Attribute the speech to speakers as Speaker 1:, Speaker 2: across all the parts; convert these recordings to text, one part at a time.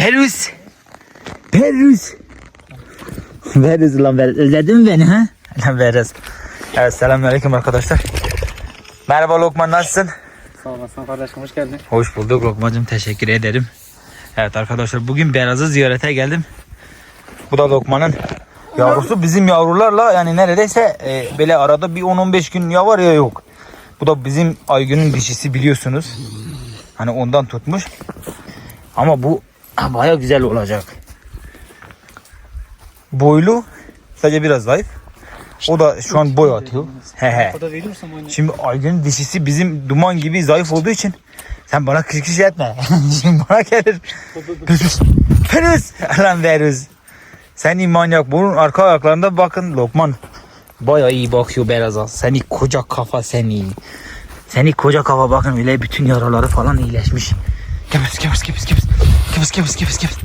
Speaker 1: Perus. Perus. Veririz lan veririz. Özledin beni ha? Lan veririz. Evet selamünaleyküm arkadaşlar. Merhaba Lokman nasılsın?
Speaker 2: Sağ olasın kardeşim hoş geldin.
Speaker 1: Hoş bulduk Lokmacığım teşekkür ederim. Evet arkadaşlar bugün Beraz'ı ziyarete geldim. Bu da Lokman'ın yavrusu bizim yavrularla yani neredeyse e, böyle arada bir 10-15 gün ya var ya yok. Bu da bizim Aygün'ün dişisi biliyorsunuz. Hani ondan tutmuş. Ama bu baya güzel olacak. Boylu sadece biraz zayıf. O da şu an boy atıyor. He he.
Speaker 2: O da veriyorsam
Speaker 1: Şimdi Aygün'ün dişisi bizim duman gibi zayıf olduğu için sen bana kış kış etme. Şimdi bana gelir. Pürüz. Lan veririz. Sen manyak. Bunun arka ayaklarında bakın Lokman. Baya iyi bakıyor Beraz'a. Seni koca kafa seni. Seni koca kafa bakın öyle bütün yaraları falan iyileşmiş. Kepes kepes kepes kepes. Kepes kepes kepes kepes.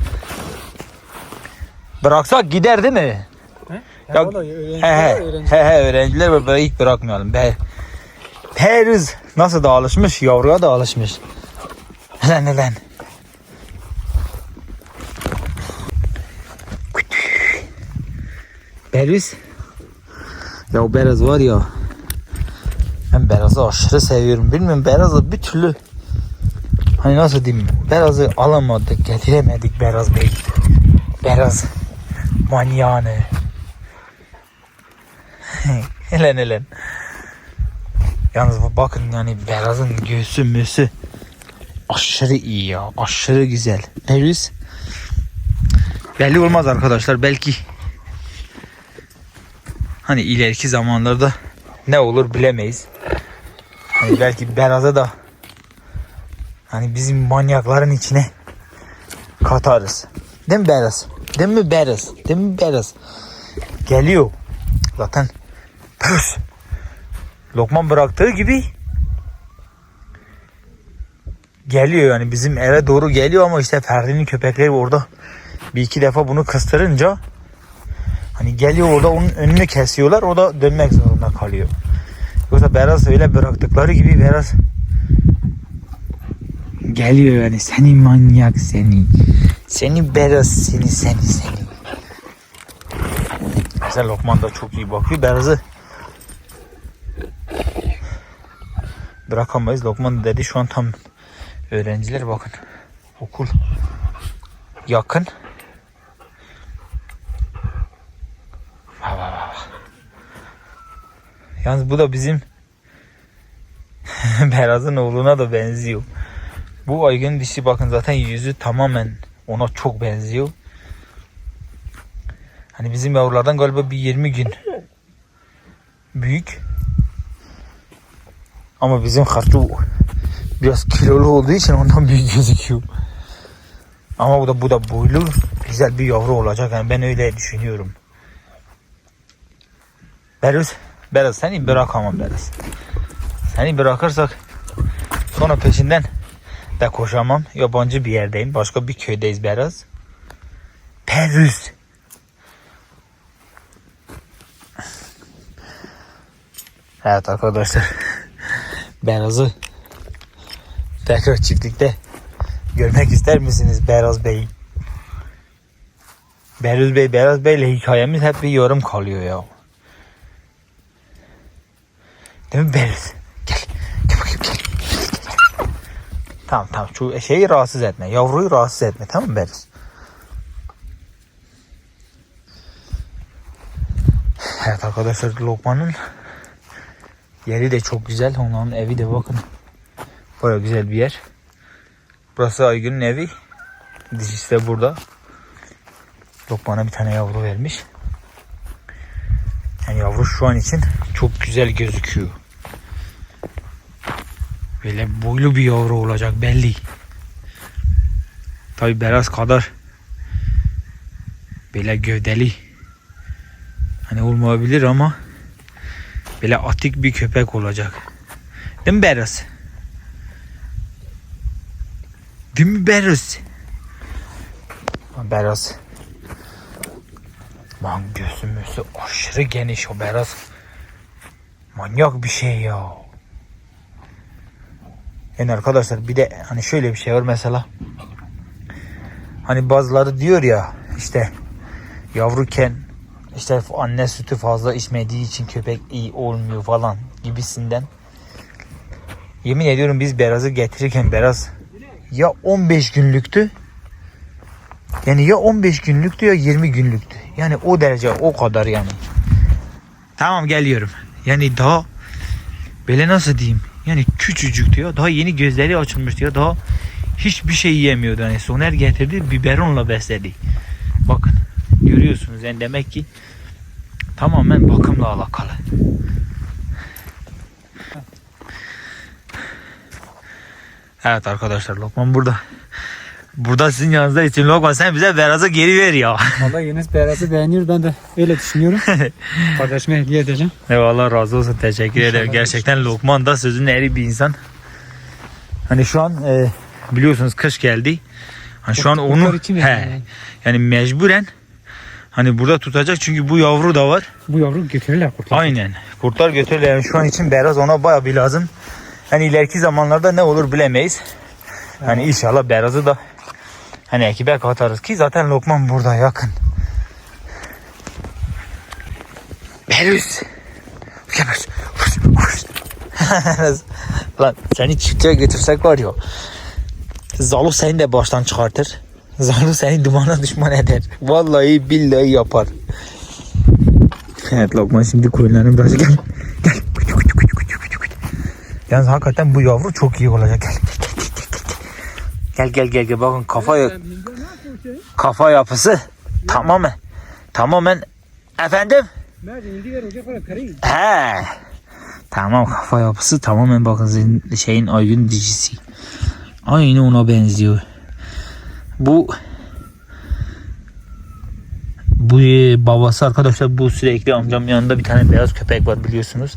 Speaker 1: Bıraksak gider değil mi?
Speaker 2: ya,
Speaker 1: Ya-
Speaker 2: da
Speaker 1: He he,
Speaker 2: öğrenciler.
Speaker 1: he he öğrenciler böyle ilk bırakmayalım. Be. Periz nasıl da alışmış yavruya da alışmış. Lan lan. Periz. Ya o Beraz var ya. Ben Beraz'ı aşırı seviyorum. Bilmiyorum Beraz'ı bir türlü hani nasıl diyeyim Beraz'ı alamadık getiremedik Beraz Bey. Beraz manyağını. Helen helen. Yalnız bakın yani Beraz'ın göğsü müsü aşırı iyi ya. Aşırı güzel. Periz belli olmaz arkadaşlar. Belki hani ileriki zamanlarda ne olur bilemeyiz. Hani belki Beraz'a da hani bizim manyakların içine katarız. Değil mi Beraz? Değil mi Beraz? Değil mi Beraz? Geliyor. Zaten püs. Lokman bıraktığı gibi geliyor yani bizim eve doğru geliyor ama işte Ferdi'nin köpekleri orada bir iki defa bunu kıstırınca hani geliyor orada onun önünü kesiyorlar o da dönmek zorunda kalıyor. Yoksa Beraz öyle bıraktıkları gibi Beraz geliyor yani seni manyak seni. Seni Beraz seni seni seni. Mesela Lokman da çok iyi bakıyor. Beraz'ı bırakamayız. Lokman dedi şu an tam öğrenciler bakın. Okul yakın. Yalnız bu da bizim Beraz'ın oğluna da benziyor. Bu Aygın dişi bakın zaten yüzü tamamen ona çok benziyor. Hani bizim yavrulardan galiba bir 20 gün büyük. Ama bizim harcu biraz kilolu olduğu için ondan büyük gözüküyor. Ama bu da bu da boylu güzel bir yavru olacak. Yani ben öyle düşünüyorum. Beruz, Beruz seni bırakamam Beruz. Seni bırakırsak sonra peşinden de koşamam. Yabancı bir yerdeyim. Başka bir köydeyiz Beruz. Perüz. Evet arkadaşlar. Beraz'ı tekrar çiftlikte görmek ister misiniz Beraz Bey? Beraz Bey, Beraz Bey ile hikayemiz hep bir yorum kalıyor ya. Değil mi Beraz? Gel. Gel bakayım gel. Tamam tamam şu şeyi rahatsız etme. Yavruyu rahatsız etme tamam mı Beraz? Evet arkadaşlar Lokman'ın Yeri de çok güzel. Onların evi de bakın. Baya güzel bir yer. Burası Aygün'ün evi. Dişisi de burada. Lokman'a bir tane yavru vermiş. Yani yavru şu an için çok güzel gözüküyor. Böyle boylu bir yavru olacak belli. Tabi biraz kadar böyle gövdeli hani olmayabilir ama Böyle atik bir köpek olacak. Değil mi Beres? Değil mi Beres? Beres. Lan gözümüzü aşırı geniş o Beres. Manyak bir şey ya. Yani arkadaşlar bir de hani şöyle bir şey var mesela. Hani bazıları diyor ya işte yavruken işte anne sütü fazla içmediği için köpek iyi olmuyor falan gibisinden. Yemin ediyorum biz Beraz'ı getirirken Beraz ya 15 günlüktü yani ya 15 günlüktü ya 20 günlüktü. Yani o derece o kadar yani. Tamam geliyorum. Yani daha böyle nasıl diyeyim? Yani küçücüktü ya. Daha yeni gözleri açılmıştı ya. Daha hiçbir şey yiyemiyordu. Yani Soner getirdi biberonla besledi. Bakın görüyorsunuz yani demek ki tamamen bakımla alakalı. Evet arkadaşlar Lokman burada. Burada sizin yanınızda için Lokman sen bize Beraz'ı geri ver ya.
Speaker 2: Valla Yunus Beraz'ı beğeniyor. Ben de öyle düşünüyorum. Kardeşime hediye edeceğim.
Speaker 1: Eyvallah razı olsun teşekkür ederim.
Speaker 2: İnşallah.
Speaker 1: Gerçekten Lokman da sözün eri bir insan. Hani şu an e, biliyorsunuz kış geldi. Hani şu an onu he,
Speaker 2: yani.
Speaker 1: yani mecburen hani burada tutacak çünkü bu yavru da var.
Speaker 2: Bu yavru götürürler kurtlar.
Speaker 1: Aynen. Kurtlar götürürler. Yani şu an için Beraz ona baya bir lazım. Hani ileriki zamanlarda ne olur bilemeyiz. Hani inşallah Beraz'ı da hani ekibe katarız ki zaten Lokman burada yakın. Huş, huş. Lan seni çiftliğe götürsek var ya. Zalu seni de baştan çıkartır. Zalu seni dumana düşman eder. Vallahi billahi yapar. Evet Lokman şimdi koyunların biraz gel. Gel. Yalnız hakikaten bu yavru çok iyi olacak. Gel. Gel gel gel gel. Bakın kafa kafa yapısı tamamen tamamen efendim? He. Tamam kafa yapısı tamamen bakın şeyin aygün dişisi aynı ona benziyor. Bu bu e, babası arkadaşlar bu sürekli amcam yanında bir tane beyaz köpek var biliyorsunuz.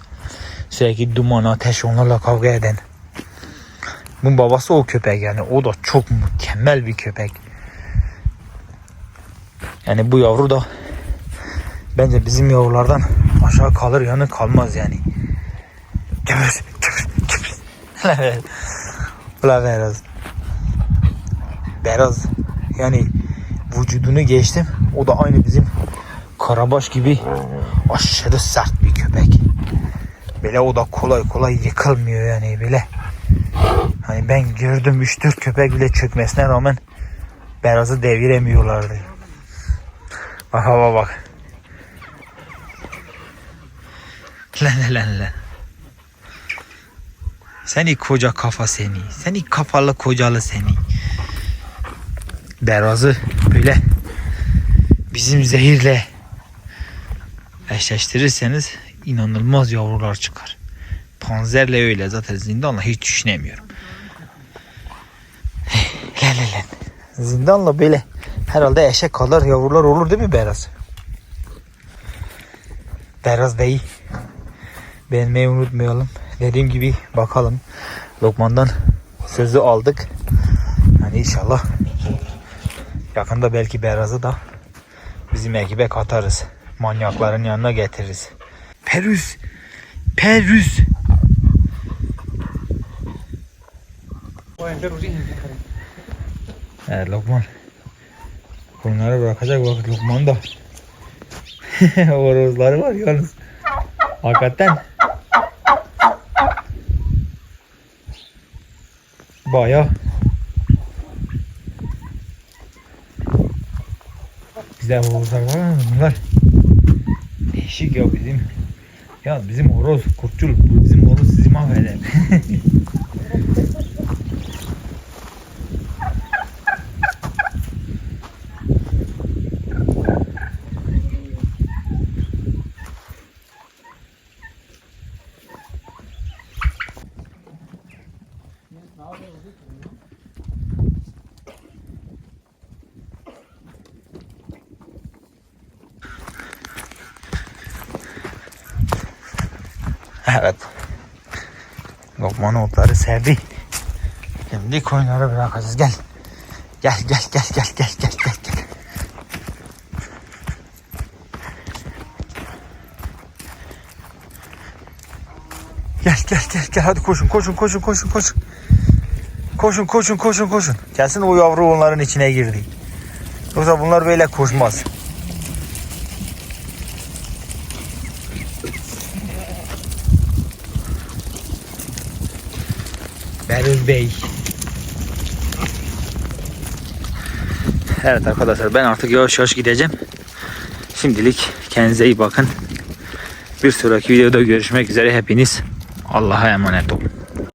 Speaker 1: Sürekli duman ateş onlarla kavga eden. Bunun babası o köpek yani o da çok mükemmel bir köpek. Yani bu yavru da bence bizim yavrulardan aşağı kalır yanı kalmaz yani. Geber, geber, geber. Ulan Beraz. Beraz yani vücudunu geçtim. O da aynı bizim karabaş gibi aşırı sert bir köpek. Böyle o da kolay kolay yıkılmıyor yani böyle. Hani ben gördüm 3-4 köpek bile çökmesine rağmen Beraz'ı deviremiyorlardı. Bak bak bak. Lan lan lan. Seni koca kafa seni. Seni kafalı kocalı seni. Beraz'ı böyle bizim zehirle eşleştirirseniz inanılmaz yavrular çıkar. Panzerle öyle zaten zindanla hiç düşünemiyorum. Lan lan lan. Zindanla böyle herhalde eşek kadar yavrular olur değil mi Beraz? Beraz Bey beğenmeyi unutmayalım. Dediğim gibi bakalım. Lokman'dan sözü aldık. Yani inşallah yakında belki Beraz'ı da bizim ekibe katarız. Manyakların yanına getiririz. Perüz. Perüz. Evet Lokman. Bunları bırakacak vakit Lokman da. Horozları var yalnız. Hakikaten. Baya. Güzel horozlar var ama bunlar. Değişik ya bizim. Ya bizim horoz kurtçul. Bizim horoz sizi mahveder. Evet. Lokman otları serdi. Şimdi koyunları bırakacağız. Gel. Gel gel gel gel gel gel gel gel. Gel gel gel gel hadi koşun koşun koşun koşun koşun. Koşun koşun koşun koşun. Gelsin o yavru onların içine girdi. Yoksa bunlar böyle koşmaz. Berül Bey. Evet arkadaşlar ben artık yavaş yavaş gideceğim. Şimdilik kendinize iyi bakın. Bir sonraki videoda görüşmek üzere hepiniz. Allah'a emanet olun.